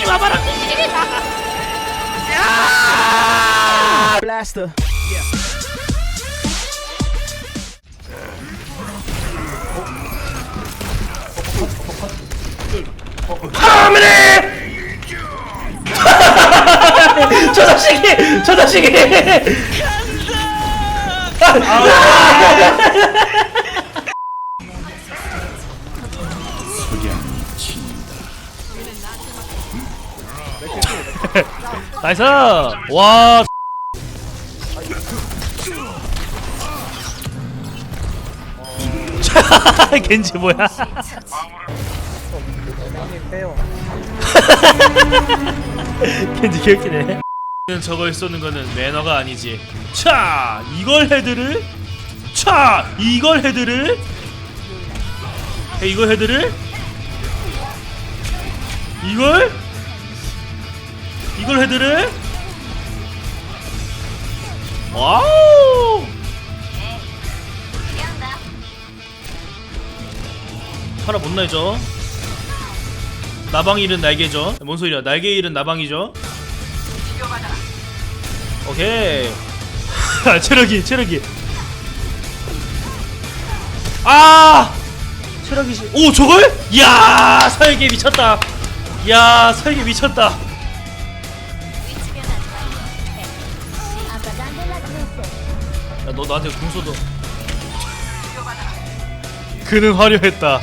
다시 와봐라. Blaster. 파라미네! 저 자식이 저 자식이 나이스! 와 겐지 뭐야? 겐지 귀엽기네 저걸 쏘는 거는 매너가 아니지. 차! 이걸 헤드를? 차! 이걸 헤드를? 에, 이걸 헤드를? 이걸 이걸 헤드를? 와우! 하나 못 날죠? 나방 잃은 날개죠? 뭔 소리야? 날개 잃은 나방이죠? 오케이. 아, 체력이 체력이. 아! 체력이 시... 오 저걸? 이야 설계 미쳤다. 이야 설계 미쳤다 야 너 나한테 궁 쏘도 그는 화려했다.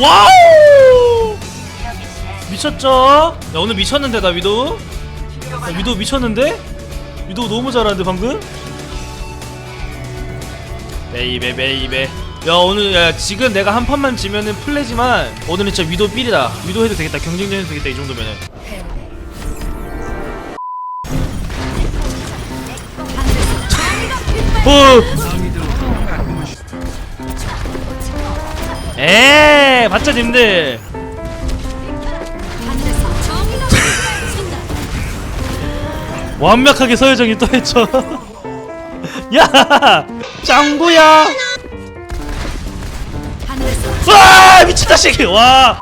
와우! 미쳤죠? 야 오늘 미쳤는데 나 위도? 야, 위도 미쳤는데? 위도 너무 잘하는데 방금? 베이베 베이베. 야 오늘 야 지금 내가 한 판만 지면은 플레지만 오늘은 진짜 위도 삘이다. 위도 해도 되겠다. 경쟁전 해도 되겠다 이 정도면은 에 봤죠 님들. 완벽하게 서효정이 또 했죠 야 짱구야. 와 미친 자식 와.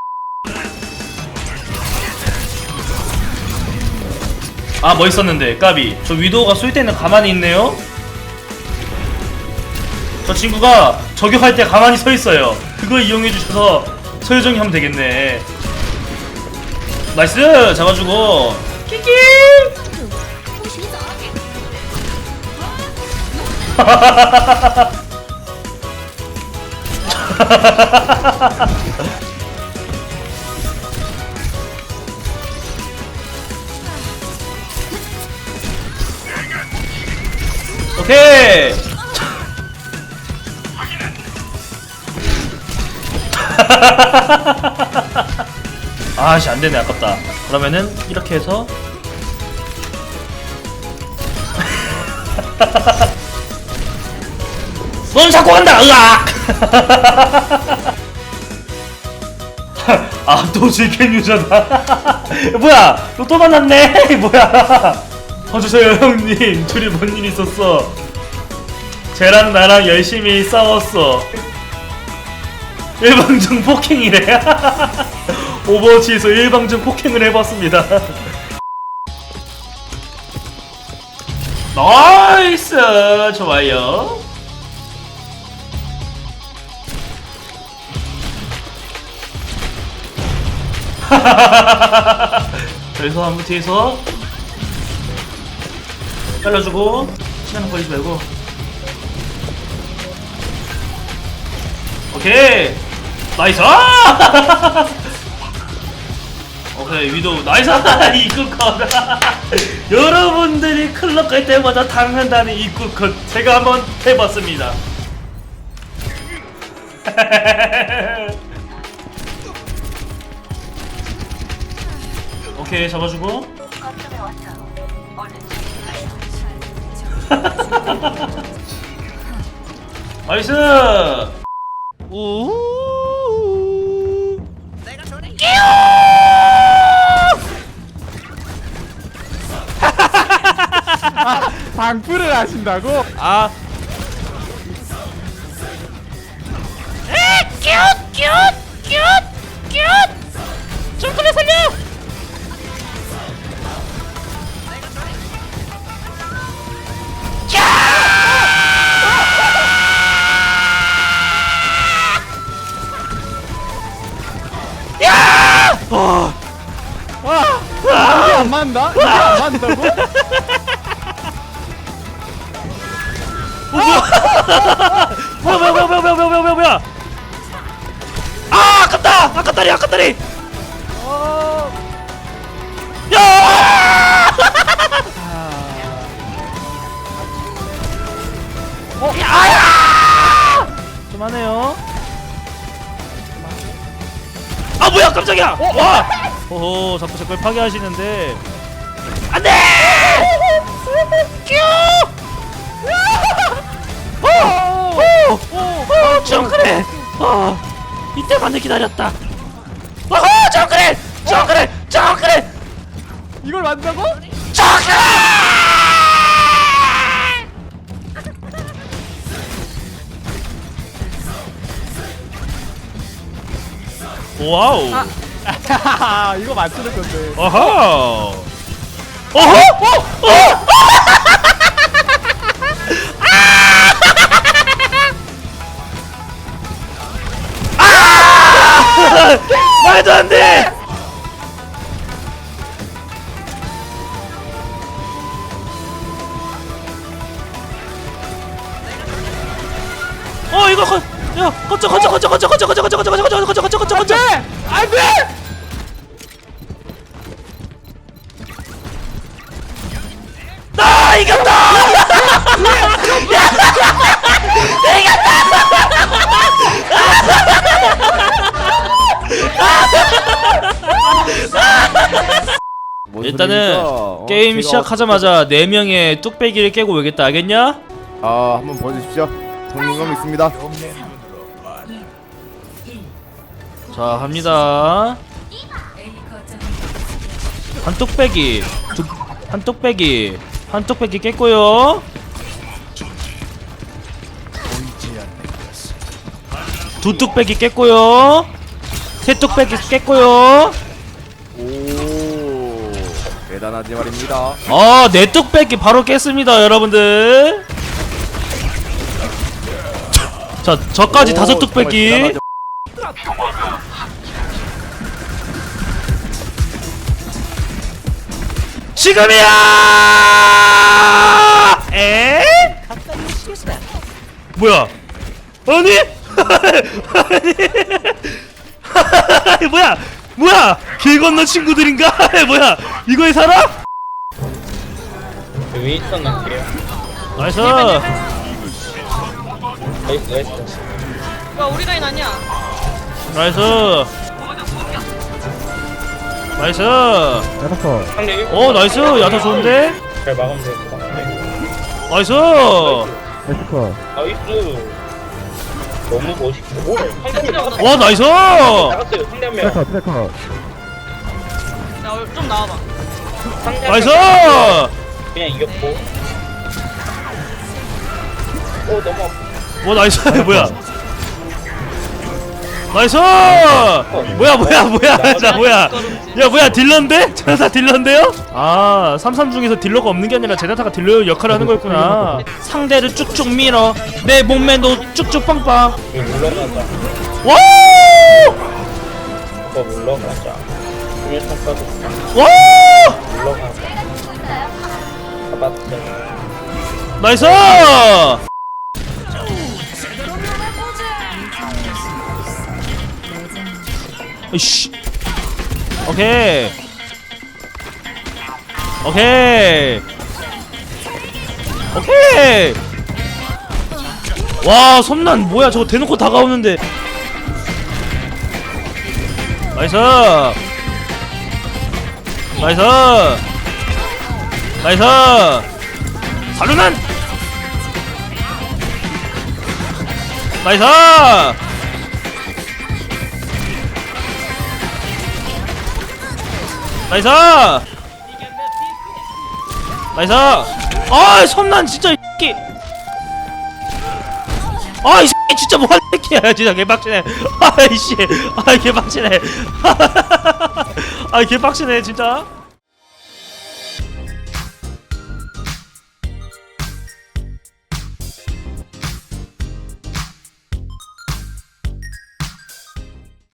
아, 멋있었는데, 까비. 저 위도우가 쏠 때는 가만히 있네요? 저 친구가 저격할 때 가만히 서 있어요. 그거 이용해 주셔서 서효정이 하면 되겠네. 나이스! 잡아주고. 끼끼! 오케이! 아씨 안되네. 아깝다. 그러면은 이렇게 해서. 넌 자꾸 간다! 으악! 아또 질켄 유저다. 뭐야? 너또 만났네? 뭐야? 봐주세요 형님. 둘이 뭔 일 있었어? 쟤랑 나랑 열심히 싸웠어 일방적 폭행이래 오버워치에서 일방적 폭행을 해봤습니다. 나이스! 좋아요. 그래서 한번 뒤에서 잘라주고 시간 걸리지 말고. 오케이 나이스! 오케이 위도 나이스! 입구컷 여러분들이 클럽 갈 때마다 당한다는 입구컷 제가 한번 해봤습니다. 오케이 잡아주고. 나이스! 우 아, 방풀을 하신다고? 아 에! 큐! 큐! 큐! 큐! 초콜릿 살려! 한다고? 뭐야 뭐야 뭐야 뭐야 뭐야 뭐야 뭐야 아 아깝다 아깝다리 아깝다리 야! 어? 아야! 그만해요. 아 뭐야 깜짝이야! 어? 와! 오호 자꾸 자꾸 파괴하시는데 안돼 큐 오! 오! 정크레! 어, 이때만을 기다렸다. 어허! 정크레! 정크레! 정크레! 이걸 맞다고? 정크레! 와우! 하하하 이거 맞추는 건데 어허! 어허! 어! 어! 아! 말도 안 돼! 어 이거 거, 야 거쳐 거쳐 거쳐 거쳐 거쳐 거쳐 거쳐 거쳐 거쳐 거쳐 거쳐 거쳐 거쳐 거쳐 안돼! 나 이겼다! 일단은 게임 시작하자마자 네 명의 뚝배기를 깨고 오겠다. 알겠냐? 아 한번 보여주십시오. 형님감 있습니다. 자 합니다. 한 뚝배기. 두, 한 뚝배기 한 뚝배기 깼고요. 두 뚝배기 깼고요. 세 뚝배기 깼고요. 오 대단하지 말입니다. 아, 내 뚝배기 바로 깼습니다, 여러분들. 자, 저까지 오, 다섯 정말 뚝배기. 지금이야! 에? 뭐야? 아니? 아니? 뭐야? 뭐야? 길 건너 친구들인가? 뭐야? 이거에 살아? 윈스턴 넣을게요. 나이스. 나이스, 나이스. 야 우리 라인 아니야 나이스. 나이스. 일곱 어, 나이스. 야타 좋은데? 잘 막으면 될것 같아. 나이스. 나이스. 너무 멋있고. 오, 상대 나갔어요. 와, 나이스. 나갔어요. 상대 한 명. 야좀 나와봐 상대 한 나이스. 명 그냥 이겼고. 오, 너무 아파. 와, 나이스. 뭐야? 나이스. 뭐야, 뭐야, 뭐야. 자, 뭐야. 야, 뭐야, 딜러인데? 제나타 딜러인데요? 아, 삼삼 중에서 딜러가 없는 게 아니라 제나타가 딜러 역할을 하는 거였구나. 상대를 쭉쭉 밀어. 내 몸매도 쭉쭉 빵빵. 와! 이거 물러가자. 와! 물러가자. 나이스! 이씨. 오케이. 오케이. 오케이. 와, 섬난 뭐야? 저거 대놓고 다가오는데. 나이스. 나이스. 나이스. 사륜한 나이스 나이스! 나이스! 아 선난 진짜 이 새끼! 아이 새끼 진짜 뭐하는 새끼야. 진짜 개빡치네. 아이씨. 아이 개빡치네. 아이 개빡치네 진짜